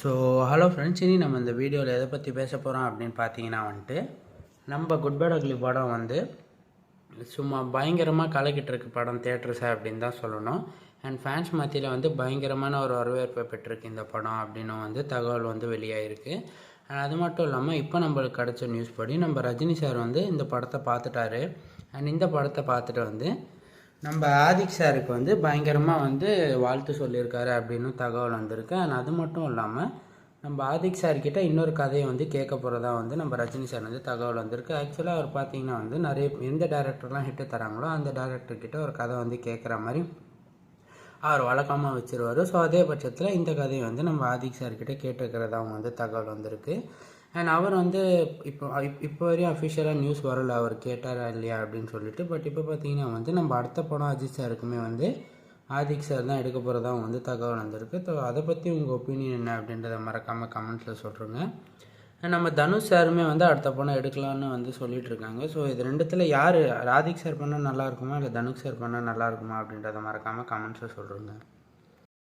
So hello friends இனி நம்ம இந்த வீடியோவில் எதை பற்றி பேச போகிறோம் அப்படின்னு பார்த்தீங்கன்னா வந்துட்டு நம்ம குட் பேட் அக்லி படம் வந்து சும்மா பயங்கரமாக கலக்கிட்டு இருக்கு படம் தேட்டர்ஸை அப்படின்னு தான் சொல்லணும். அண்ட் ஃபேன்ஸ் மத்தியில் வந்து பயங்கரமான ஒரு வரவேற்பை பெற்றிருக்கு இந்த படம் அப்படின்னு வந்து தகவல் வந்து வெளியாகிருக்கு அண்ட் அது மட்டும் இல்லாமல் இப்போ நம்மளுக்கு கிடச்ச நியூஸ் படி நம்ம ரஜினி சார் வந்து இந்த படத்தை பார்த்துட்டாரு. அண்ட் இந்த படத்தை பார்த்துட்டு வந்து நம்ம ஆதிக் சாருக்கு வந்து பயங்கரமாக வந்து வாழ்த்து சொல்லியிருக்காரு அப்படின்னு தகவல் வந்திருக்கு. ஆனால் அது மட்டும் இல்லாமல் நம்ம ஆதிக் சார்கிட்ட இன்னொரு கதையை வந்து கேட்க போகிறதா வந்து நம்ம ரஜினி சார் வந்து தகவல் வந்திருக்கு. ஆக்சுவலாக அவர் பார்த்தீங்கன்னா வந்து நிறைய எந்த டேரக்டர்லாம் ஹிட்டு தராங்களோ அந்த டேரக்டர்கிட்ட ஒரு கதை வந்து கேட்குற மாதிரி அவர் வழக்கமாக வச்சிருவார். ஸோ அதே பட்சத்தில் இந்த கதையை வந்து நம்ம ஆதிக் சார்கிட்ட கேட்டுக்கிறதா வந்து தகவல் வந்திருக்கு. அண்ட் அவர் வந்து இப்போ இப்- இப்போ வரையும் அஃபிஷியலாக நியூஸ் வரல. அவர் கேட்டாரா இல்லையா அப்படின்னு சொல்லிட்டு பட் இப்போ பார்த்தீங்கன்னா வந்து நம்ம அடுத்த படம் அஜித் சாருக்குமே வந்து ஆதிக் சார் தான் எடுக்க போகிறதா வந்து தகவல் வந்திருக்கு. ஸோ அதை பற்றி உங்கள் ஒப்பீனியன் என்ன அப்படின்றத மறக்காமல் கமெண்ட்ஸில் சொல்கிறேங்க நம்ம தனுஷ் சாருமே வந்து அடுத்த படம் எடுக்கலாம்னு வந்து சொல்லிட்டு இருக்காங்க. ஸோ இது ரெண்டுத்தில் யார் ராதிக் சார் பண்ணால் நல்லாயிருக்குமா இல்லை தனுஷ் சார் பண்ணால் நல்லாயிருக்குமா அப்படின்றத மறக்காமல் கமெண்ட்ஸில் சொல்கிறேங்க